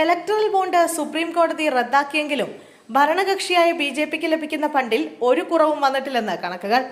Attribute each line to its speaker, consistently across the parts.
Speaker 1: Electoral bond supreme കോടതി റദ്ദാക്കിയെങ്കിലും ഭരണകക്ഷിയായ B J പിക്ക് ലഭിക്കുന്ന ഫണ്ടിൽ ഒരു കുറവും വന്നിട്ടില്ലെന്ന് കണക്കുകൾ.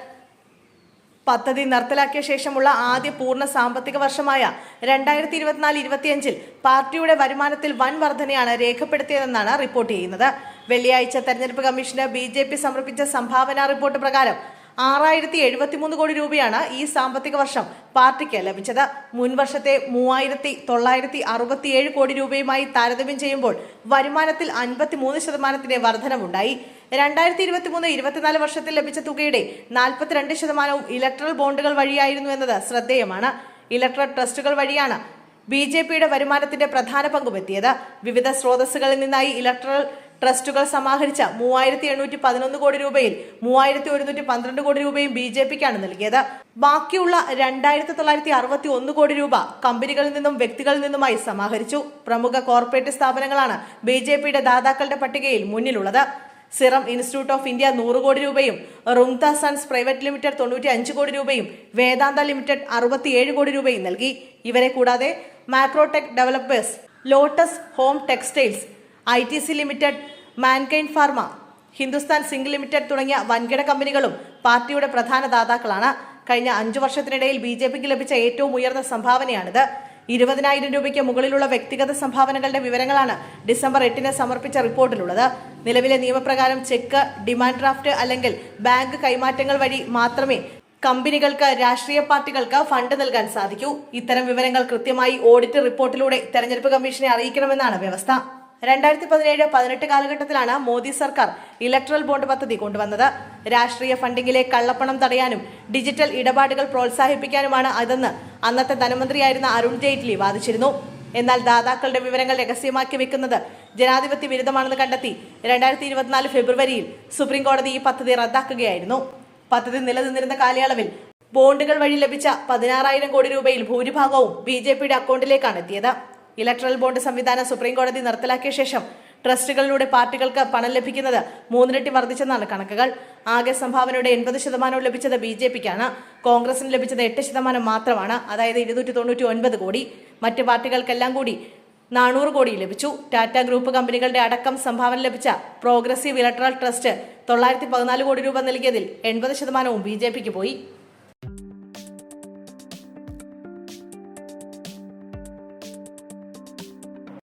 Speaker 1: പദ്ധതി നിർത്തലാക്കിയ ശേഷമുള്ള ആദ്യ പൂർണ സാമ്പത്തിക വർഷമായ രണ്ടായിരത്തി ഇരുപത്തിനാല് ഇരുപത്തിയഞ്ചിൽ പാർട്ടിയുടെ വരുമാനത്തിൽ വൻ വർധനയാണ് രേഖപ്പെടുത്തിയതെന്നാണ് റിപ്പോർട്ട് ചെയ്യുന്നത്. വെള്ളിയാഴ്ച തെരഞ്ഞെടുപ്പ് കമ്മീഷന് ബി സമർപ്പിച്ച സംഭാവന റിപ്പോർട്ട് പ്രകാരം ആറായിരത്തി എഴുപത്തിമൂന്ന് കോടി രൂപയാണ് ഈ സാമ്പത്തിക വർഷം പാർട്ടിക്ക് ലഭിച്ചത്. മുൻവർഷത്തെ മൂവായിരത്തി തൊള്ളായിരത്തി അറുപത്തിയേഴ് കോടി രൂപയുമായി താരതമ്യം ചെയ്യുമ്പോൾ വരുമാനത്തിൽ അൻപത്തിമൂന്ന് ശതമാനത്തിന്റെ വർധനമുണ്ടായി രണ്ടായിരത്തി ഇരുപത്തി മൂന്ന് ഇരുപത്തിനാല് വർഷത്തിൽ ലഭിച്ച തുകയുടെ നാൽപ്പത്തിരണ്ട് ശതമാനവും ഇലക്ട്രൽ ബോണ്ടുകൾ വഴിയായിരുന്നു എന്നത് ശ്രദ്ധേയമാണ്. ഇലക്ട്രൽ ട്രസ്റ്റുകൾ വഴിയാണ് ബി ജെ പിയുടെ വരുമാനത്തിന്റെ പ്രധാന പങ്കുമെത്തിയത്. വിവിധ സ്രോതസ്സുകളിൽ നിന്നായി ഇലക്ട്രൽ ട്രസ്റ്റുകൾ സമാഹരിച്ച മൂവായിരത്തി എണ്ണൂറ്റി പതിനൊന്ന് കോടി രൂപയിൽ മൂവായിരത്തി ഒരുന്നൂറ്റി പന്ത്രണ്ട് കോടി രൂപയും ബി ജെ പിക്കാണ് നൽകിയത്. ബാക്കിയുള്ള രണ്ടായിരത്തി തൊള്ളായിരത്തി അറുപത്തി ഒന്ന് കോടി രൂപ കമ്പനികളിൽ നിന്നും വ്യക്തികളിൽ നിന്നുമായി സമാഹരിച്ചു. പ്രമുഖ കോർപ്പറേറ്റ് സ്ഥാപനങ്ങളാണ് ബി ജെ പിയുടെ ദാതാക്കളുടെ പട്ടികയിൽ മുന്നിലുള്ളത്. സിറം ഇൻസ്റ്റിറ്റ്യൂട്ട് ഓഫ് ഇന്ത്യ നൂറ് കോടി രൂപയും റുങ്ത സൺസ് പ്രൈവറ്റ് ലിമിറ്റഡ് തൊണ്ണൂറ്റി അഞ്ച് കോടി രൂപയും വേദാന്ത ലിമിറ്റഡ് അറുപത്തിയേഴ് കോടി രൂപയും നൽകി. ഇവരെ കൂടാതെ Macrotech developers Lotus home textiles I T C limited Mankind pharma Hindustan zinc limited തുടങ്ങിയ വൻകിട കമ്പനികളും പാർട്ടിയുടെ പ്രധാന ദാതാക്കളാണ്. കഴിഞ്ഞ അഞ്ചു വർഷത്തിനിടയിൽ ബി ജെ പിക്ക് ലഭിച്ച ഏറ്റവും ഉയർന്ന സംഭാവനയാണിത്. ഇരുപതിനായിരം രൂപയ്ക്ക് മുകളിലുള്ള വ്യക്തിഗത സംഭാവനകളുടെ വിവരങ്ങളാണ് ഡിസംബർ എട്ടിന് സമർപ്പിച്ച റിപ്പോർട്ടിലുള്ളത്. നിലവിലെ നിയമപ്രകാരം ചെക്ക് ഡിമാൻഡ് ഡ്രാഫ്റ്റ് അല്ലെങ്കിൽ ബാങ്ക് കൈമാറ്റങ്ങൾ വഴി മാത്രമേ കമ്പനികൾക്ക് രാഷ്ട്രീയ പാർട്ടികൾക്ക് ഫണ്ട് നൽകാൻ സാധിക്കൂ. ഇത്തരം വിവരങ്ങൾ കൃത്യമായി ഓഡിറ്റ് റിപ്പോർട്ടിലൂടെ തെരഞ്ഞെടുപ്പ് കമ്മീഷനെ അറിയിക്കണമെന്നാണ് വ്യവസ്ഥ. രണ്ടായിരത്തി പതിനേഴ് പതിനെട്ട് കാലഘട്ടത്തിലാണ് മോദി സർക്കാർ ഇലക്ട്രൽ ബോണ്ട് പദ്ധതി കൊണ്ടുവന്നത്. രാഷ്ട്രീയ ഫണ്ടിങ്ങിലെ കള്ളപ്പണം തടയാനും ഡിജിറ്റൽ ഇടപാടുകൾ പ്രോത്സാഹിപ്പിക്കാനുമാണ് അതെന്ന് അന്നത്തെ ധനമന്ത്രിയായിരുന്ന അരുൺ ജെയ്റ്റ്ലി വാദിച്ചിരുന്നു. എന്നാൽ ദാതാക്കളുടെ വിവരങ്ങൾ രഹസ്യമാക്കി വെക്കുന്നത് ജനാധിപത്യ വിരുദ്ധമാണെന്ന് കണ്ടെത്തി രണ്ടായിരത്തി ഇരുപത്തിനാല് ഫെബ്രുവരിയിൽ സുപ്രീം കോടതി ഈ പദ്ധതി റദ്ദാക്കുകയായിരുന്നു. പദ്ധതി നിലനിന്നിരുന്ന കാലയളവിൽ ബോണ്ടുകൾ വഴി ലഭിച്ച പതിനാറായിരം കോടി രൂപയിൽ ഭൂരിഭാഗവും ബി ജെ പിയുടെ അക്കൗണ്ടിലേക്കാണ് എത്തിയത്. ഇലക്ട്രൽ ബോണ്ട് സംവിധാനം സുപ്രീം കോടതി നിർത്തലാക്കിയ ശേഷം ട്രസ്റ്റുകളിലൂടെ പാർട്ടികൾക്ക് പണം ലഭിക്കുന്നത് മൂന്നിരട്ടി വർദ്ധിച്ചെന്നാണ് കണക്കുകൾ. ആകെ സംഭാവനയുടെ എൺപത് ശതമാനവും ലഭിച്ചത് ബി ജെ പിക്കാണ്. കോൺഗ്രസിന് ലഭിച്ചത് എട്ട് ശതമാനം മാത്രമാണ്. അതായത് ഇരുന്നൂറ്റി തൊണ്ണൂറ്റി ഒൻപത് കോടി. മറ്റ് പാർട്ടികൾക്കെല്ലാം കൂടി നാനൂറ് കോടി ലഭിച്ചു. ടാറ്റ ഗ്രൂപ്പ് കമ്പനികളുടെ അടക്കം സംഭാവന ലഭിച്ച പ്രോഗ്രസീവ് ഇലക്ട്രൽ ട്രസ്റ്റ് തൊള്ളായിരത്തി പതിനാല് കോടി രൂപ നൽകിയതിൽ എൺപത് ശതമാനവും ബി ജെ പിക്ക് പോയി.